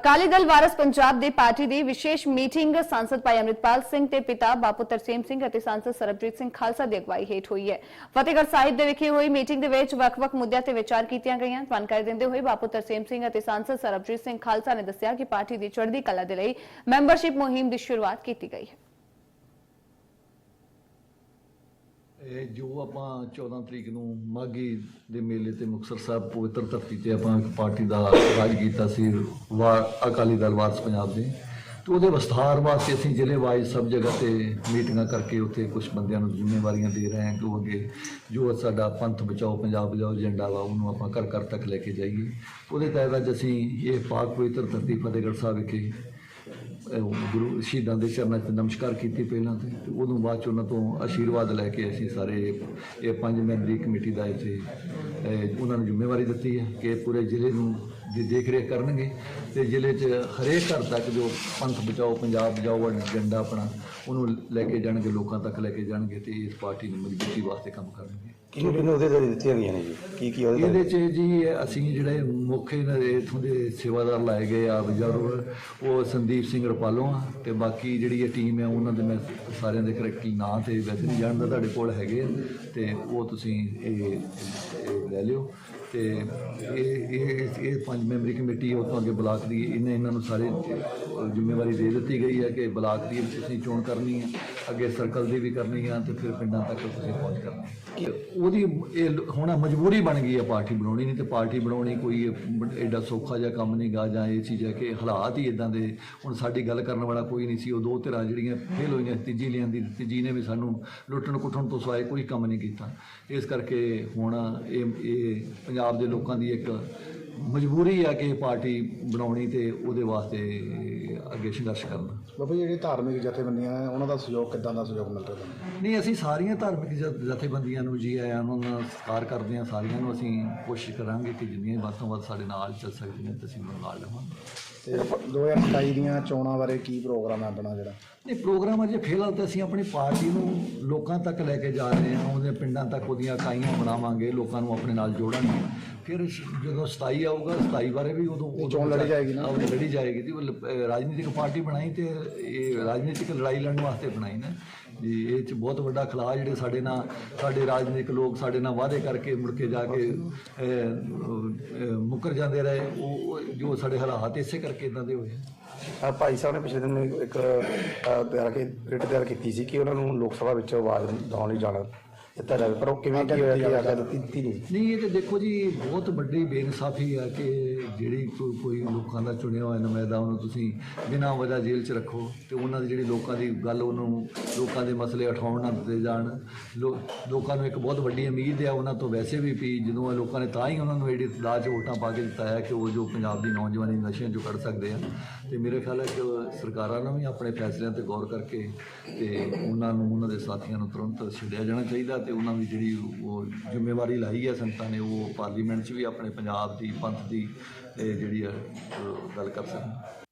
Akali Dal Waris Punjab De party ਦੀ ਵਿਸ਼ੇਸ਼ meeting ਸੰਸਦ ਭਾਈ ਅਮਰਿਤਪਾਲ ਸਿੰਘ ਤੇ ਪਿਤਾ ਬਾਪੂ ਤਰਸੇਮ ਸਿੰਘ ਅਤੇ ਸੰਸਦ ਸਰਬਜੀਤ ਸਿੰਘ ਖਾਲਸਾ ਦੀ ਅਗਵਾਈ ਹੇਠ ਹੋਈ ਹੈ। ਫਤਿਹਗੜ੍ਹ ਸਾਹਿਬ ਦੇ ਵਿਖੇ ਹੋਈ ਮੀਟਿੰਗ ਦੇ ਵਿੱਚ ਵੱਖ-ਵੱਖ ਮੁੱਦਿਆਂ ਤੇ ਵਿਚਾਰ ਕੀਤੀਆਂ ਗਈਆਂ। ਜਾਣਕਾਰੀ ਦਿੰਦੇ ਹੋਏ ਬਾਪੂ ਤਰਸੇਮ ਸਿੰਘ ਅਤੇ ਸੰਸਦ ਸਰਬਜੀਤ ਸਿੰਘ ਖਾਲਸਾ ਨੇ ਦੱਸਿਆ ਕਿ ਪਾਰਟੀ ਦੀ ਚੜ੍ਹਦੀ ਕਲਾ ਦੇ ਲਈ ਮੈਂਬਰਸ਼ਿਪ ਮੁਹਿੰਮ ਦੀ ਸ਼ੁਰੂਆਤ ਕੀਤੀ ਗਈ ਹੈ। ਇਹ ਜੋ ਆਪਾਂ 14 ਤਰੀਕ ਨੂੰ ਮਾਘੀ ਦੇ ਮੇਲੇ ਤੇ ਮੁਕਤਸਰ ਸਾਹਿਬ ਪਵਿੱਤਰ ਧਰਤੀ ਤੇ ਆਪਾਂ ਇੱਕ ਪਾਰਟੀ ਦਾ ਰਾਜ ਕੀਤਾ ਸੀ, ਵਾ- ਅਕਾਲੀ ਦਲ ਵਾਰਸ ਪੰਜਾਬ ਦੇ। ਤੇ ਉਹਦੇ ਵਿਸਥਾਰ ਵਾਸਤੇ ਅਸੀਂ ਜ਼ਿਲ੍ਹੇ ਵਾਈਜ਼ ਸਭ ਜਗ੍ਹਾ ਤੇ ਮੀਟਿੰਗਾਂ ਕਰਕੇ ਉੱਥੇ ਕੁਝ ਬੰਦਿਆਂ ਨੂੰ ਜ਼ਿੰਮੇਵਾਰੀਆਂ ਦੇ ਰਹੇ ਹਾਂ, ਕਿ ਉਹ ਅੱਗੇ ਜੋ ਸਾਡਾ ਪੰਥ ਬਚਾਓ, ਪੰਜਾਬ ਬਚਾਓ ਏਜੰਡਾ ਵਾ, ਉਹਨੂੰ ਆਪਾਂ ਘਰ ਘਰ ਤੱਕ ਲੈ ਕੇ ਜਾਈਏ। ਉਹਦੇ ਤਹਿਤ ਅੱਜ ਅਸੀਂ ਇਹ ਪਾਕ ਪਵਿੱਤਰ ਧਰਤੀ ਫਤਿਹਗੜ੍ਹ ਸਾਹਿਬ ਵਿਖੇ ਗੁਰੂ ਸ਼ਹੀਦਾਂ ਦੇ ਚਰਨਾਂ 'ਚ ਨਮਸਕਾਰ ਕੀਤੀ ਪਹਿਲਾਂ ਤੇ ਤੇ ਉਦੋਂ ਬਾਅਦ 'ਚ ਉਹਨਾਂ ਤੋਂ ਆਸ਼ੀਰਵਾਦ ਲੈ ਕੇ ਅਸੀਂ ਸਾਰੇ ਇਹ ਪੰਜ ਮੈਂਬਰੀ ਕਮੇਟੀ ਦਾ ਇੱਥੇ ਉਹਨਾਂ ਨੂੰ ਜ਼ਿੰਮੇਵਾਰੀ ਦਿੱਤੀ ਹੈ ਕਿ ਪੂਰੇ ਜ਼ਿਲ੍ਹੇ ਨੂੰ ਦੀ ਦੇਖ ਰੇਖ ਕਰਨਗੇ ਤੇ ਜ਼ਿਲ੍ਹੇ 'ਚ ਹਰੇਕ ਘਰ ਤੱਕ ਜੋ ਪੰਥ ਬਚਾਓ ਪੰਜਾਬ ਬਚਾਓ ਏਜੰਡਾ ਆਪਣਾ ਉਹਨੂੰ ਲੈ ਕੇ ਜਾਣਗੇ ਲੋਕਾਂ ਤੱਕ ਲੈ ਕੇ ਜਾਣਗੇ ਤੇ ਇਸ ਪਾਰਟੀ ਨੂੰ ਮਜ਼ਬੂਤੀ ਵਾਸਤੇ ਕੰਮ ਕਰਨਗੇ। ਕਿਹਨੂੰ ਕਿਹਨੂੰ ਉਹਦੇ ਤੇ ਦਿੱਤੀਆਂ ਗਈਆਂ ਨੇ ਜੀ? ਕੀ ਕੀ ਉਹਦੇ ਇਹਦੇ 'ਚ ਜੀ ਅਸੀਂ ਜਿਹੜੇ ਮੁੱਖ ਇਹਨਾਂ ਦੇ ਇੱਥੋਂ ਦੇ ਸੇਵਾਦਾਰ ਲਾਏ ਗਏ ਆ ਬਜ਼ੁਰਗ ਉਹ ਸੰਦੀਪ ਸਿੰਘ ਰਪਾਲੋਂ ਆ ਤੇ ਬਾਕੀ ਜਿਹੜੀ ਇਹ ਟੀਮ ਹੈ ਉਹਨਾਂ ਦੇ ਮੈਂ ਸਾਰਿਆਂ ਦੇ ਕਰੈਕਟਰ ਨਾਂ ਤੇ ਵੈਸੇ ਨਹੀਂ ਜਾਣਦਾ ਤੁਹਾਡੇ ਕੋਲ ਹੈਗੇ ਤੇ ਉਹ ਤੁਸੀਂ ਇਹ ਲੈ ਲਿਓ। ਤੇ ਇਹ ਇਹ ਇਹ ਪੰਜ ਮੈਂਬਰੀ ਕਮੇਟੀ ਉਹ ਤੋਂ ਅੱਗੇ ਬਲਾਕ ਦੀ, ਇਹਨੇ ਇਹਨਾਂ ਨੂੰ ਸਾਰੇ ਜ਼ਿੰਮੇਵਾਰੀ ਦੇ ਦਿੱਤੀ ਗਈ ਹੈ ਕਿ ਬਲਾਕ ਦੀ ਵੀ ਤੁਸੀਂ ਚੋਣ ਕਰਨੀ ਹੈ, ਅੱਗੇ ਸਰਕਲ ਦੀ ਵੀ ਕਰਨੀ ਹੈ ਤੇ ਫਿਰ ਪਿੰਡਾਂ ਤੱਕ ਤੁਸੀਂ ਪਹੁੰਚ ਕਰਨੀ ਉਹਦੀ ਇਹ ਲ- ਹੁਣ ਮਜਬੂਰੀ ਬਣ ਗਈ ਹੈ ਪਾਰਟੀ ਬਣਾਉਣੀ, ਨਹੀਂ ਤੇ ਪਾਰਟੀ ਬਣਾਉਣੀ ਕੋਈ ਐਡਾ ਸੌਖਾ ਜਿਹਾ ਕੰਮ ਨਹੀਂ ਗਾ ਜਾਂ ਇਹ ਚੀਜ਼ ਹੈ ਕਿ ਹਾਲਾਤ ਹੀ ਇਦਾਂ ਦੇ, ਹੁਣ ਸਾਡੀ ਗੱਲ ਕਰਨ ਵਾਲਾ ਕੋਈ ਨਹੀਂ ਸੀ, ਉਹ ਦੋ ਧਿਰਾਂ ਜਿਹੜੀਆਂ ਫੇਲ ਹੋਈਆਂ, ਤੀਜੀ ਲਿਆਂਦੀ, ਤੀਜੀ ਨੇ ਵੀ ਸਾਨੂੰ ਲੁੱਟਣ ਕੁੱਟਣ ਤੋਂ ਸਵਾਏ ਕੋਈ ਕੰਮ ਨਹੀਂ ਕੀਤਾ। ਇਸ ਕਰਕੇ ਹੁਣ ਇਹ ਇਹ ਪੰਜਾਬ ਦੇ ਲੋਕਾਂ ਦੀ ਇੱਕ ਮਜਬੂਰੀ ਆ ਕਿ ਪਾਰਟੀ ਬਣਾਉਣੀ ਤੇ ਉਹਦੇ ਵਾਸਤੇ ਅੱਗੇ ਸੰਘਰਸ਼ ਕਰਨਾ। ਬਾਬਾ ਜੀ ਜਿਹੜੇ ਧਾਰਮਿਕ ਜਥੇਬੰਦੀਆਂ ਨੇ ਉਹਨਾਂ ਦਾ ਸਹਿਯੋਗ ਕਿੱਦਾਂ ਦਾ ਸਹਿਯੋਗ ਮਿਲ ਰਿਹਾ ਤੁਹਾਨੂੰ? ਨਹੀਂ ਅਸੀਂ ਸਾਰੀਆਂ ਧਾਰਮਿਕ ਜ- ਜਥੇਬੰਦੀਆਂ ਨੂੰ ਜੀ ਆਇਆਂ ਨੂੰ ਦਾ ਸਤਿਕਾਰ ਕਰਦੇ ਹਾਂ ਸਾਰੀਆਂ ਨੂੰ ਅਸੀਂ ਕੋਸ਼ਿਸ਼ ਕਰਾਂਗੇ ਕਿ ਜਿੰਨੀਆਂ ਵੱਧ ਤੋਂ ਵੱਧ ਸਾਡੇ ਨਾਲ ਚੱਲ ਸਕਦੀਆਂ ਤੇ ਅਸੀਂ ਉਹਨਾਂ ਨਾਲ ਲਵਾਂਗੇ ਤੇ 2027 ਦੀਆਂ ਚੋਣਾਂ ਬਾਰੇ ਕੀ ਪ੍ਰੋਗਰਾਮ ਹੈ ਆਪਣਾ ਜਿਹੜਾ? ਇਹ ਪ੍ਰੋਗਰਾਮ ਅਜੇ ਫਿਲਹਾਲ ਤਾਂ ਅਸੀਂ ਆਪਣੀ ਪਾਰਟੀ ਨੂੰ ਲੋਕਾਂ ਤੱਕ ਲੈ ਕੇ ਜਾ ਰਹੇ ਹਾਂ ਉਹਦੇ ਪਿੰਡਾਂ ਤੱਕ ਉਹਦੀਆਂ ਇਕਾਈਆਂ ਬਣਾਵਾਂਗੇ ਲੋਕਾਂ ਨੂੰ ਆਪਣੇ ਨਾਲ ਜੋੜਾਂਗੇ। ਫਿਰ ਜਦੋਂ 27 ਆਊਗਾ 27 ਬਾਰੇ ਵੀ ਉਦੋਂ ਉਦੋਂ ਚੋਣ ਲੜੀ ਜਾਏਗੀ ਨਾ? ਆਹ, ਲੜੀ ਜਾਏਗੀ ਤੇ ਉਹ ਲ- ਅਹ ਰਾਜਨੀਤਿਕ ਪਾਰਟੀ ਬਣਾਈ ਤੇ ਇਹ ਰਾਜਨੀਤਿਕ ਲੜਾਈ ਲੜਨ ਵਾਸਤੇ ਬਣਾਈ ਨਾ। ਜੀ ਇਹ ਚ ਬਹੁਤ ਵੱਡਾ ਖਲਾ ਜਿਹੜੇ ਸਾਡੇ ਨਾਲ ਸਾਡੇ ਰਾਜਨੀਤਿਕ ਲੋਕ ਸਾਡੇ ਨਾਲ ਵਾਅਦੇ ਕਰਕੇ ਮੁੜ ਕੇ ਜਾ ਕੇ ਅਹ, ਅਹ, ਮੁੱਕਰ ਜਾਂਦੇ ਰਹੇ। ਉਹ ਉਹ ਜੋ ਸਾਡੇ ਹਾਲਾਤ ਇਸੇ ਕਰਕੇ ਇਦਾਂ ਦੇ ਹੋਏ ਅ, ਭਾਈ ਸਾਹਿਬ ਨੇ ਪਿਛਲੇ ਦਿਨ ਇੱਕ ਅ, ਤਿਆਰ ਕੇ ਰਿਟ ਤਿਆਰ ਕੀਤੀ ਸੀ ਕਿ ਉਹਨਾਂ ਨੂੰ ਲੋਕ ਸਭਾ ਵਿੱਚ ਆਵਾਜ਼ ਦਿਵਾਉਣ ਲਈ ਜਾਣਾ। ਦਿੱਤਾ ਜਾਵੇ ਪਰ ਉਹ ਕਿਵੇਂ ਕੀ ਹੋਇਆ ਕਿ ਆਗਿਆ ਦਿੱਤੀ ਦਿੱਤੀ ਨਹੀਂ ਨਹੀਂ ਇਹ ਤੇ ਦੇਖੋ ਜੀ ਬਹੁਤ ਵੱਡੀ ਬੇਇਨਸਾਫੀ ਆ ਕਿ ਜਿਹੜੀ ਕੋਈ ਲੋਕਾਂ ਦਾ ਚੁਣਿਆ ਹੋਇਆ ਨੁਮਾਇੰਦਾ ਉਹਨੂੰ ਤੁਸੀਂ ਬਿਨਾਂ ਵਜ੍ਹਾ ਜੇਲ੍ਹ 'ਚ ਰੱਖੋ ਤੇ ਉਹਨਾਂ ਦੀ ਜਿਹੜੀ ਲੋਕਾਂ ਦੀ ਗੱਲ ਉਹਨੂੰ ਲੋਕਾਂ ਦੇ ਮਸਲੇ ਉਠਾਉਣ ਨਾ ਦਿੱਤੇ ਜਾਣ। ਲੋਕਾਂ ਨੂੰ ਇੱਕ ਬਹੁਤ ਵੱਡੀ ਉਮੀਦ ਆ ਉਹਨਾਂ ਤੋਂ ਵੈਸੇ ਵੀ ਵੀ ਜਦੋਂ ਇਹ ਲੋਕਾਂ ਨੇ ਤਾਂ ਹੀ ਉਹਨਾਂ ਨੂੰ ਜਿਹੜੀ ਦਾਅ 'ਚ ਵੋਟਾਂ ਪਾ ਕੇ ਦਿੱਤਾ ਹੈ ਕਿ ਉਹ ਜੋ ਪੰਜਾਬ ਦੀ ਨੌਜਵਾਨੀ ਨਸ਼ਿਆਂ 'ਚੋਂ ਕੱਢ ਸਕਦੇ ਆ। ਤੇ ਮੇਰੇ ਖਿਆਲ ਹੈ ਕਿ ਸਰਕਾਰਾਂ ਨੂੰ ਵੀ ਆਪਣੇ ਫੈਸਲਿਆਂ ਤੇ ਗੌਰ ਕਰਕੇ ਤੇ ਉਹਨਾਂ ਨੂੰ ਉਹਨਾਂ ਦੇ ਸਾਥੀਆਂ ਨੂੰ ਤੁਰੰਤ ਛੱਡਿਆ ਜਾਣਾ ਚਾਹੀਦਾ ਤੇ ਉਹਨਾਂ ਦੀ ਜਿਹੜੀ ਉਹ ਜ਼ਿੰਮੇਵਾਰੀ ਲਾਈ ਹੈ ਸੰਗਤਾਂ ਨੇ, ਉਹ ਪਾਰਲੀਮੈਂਟ 'ਚ ਵੀ ਆਪਣੇ ਪੰਜਾਬ ਦੀ, ਪੰਥ ਦੀ ਇਹ ਜਿਹੜੀ ਹੈ ਗੱਲ ਕਰ ਸਕਣ।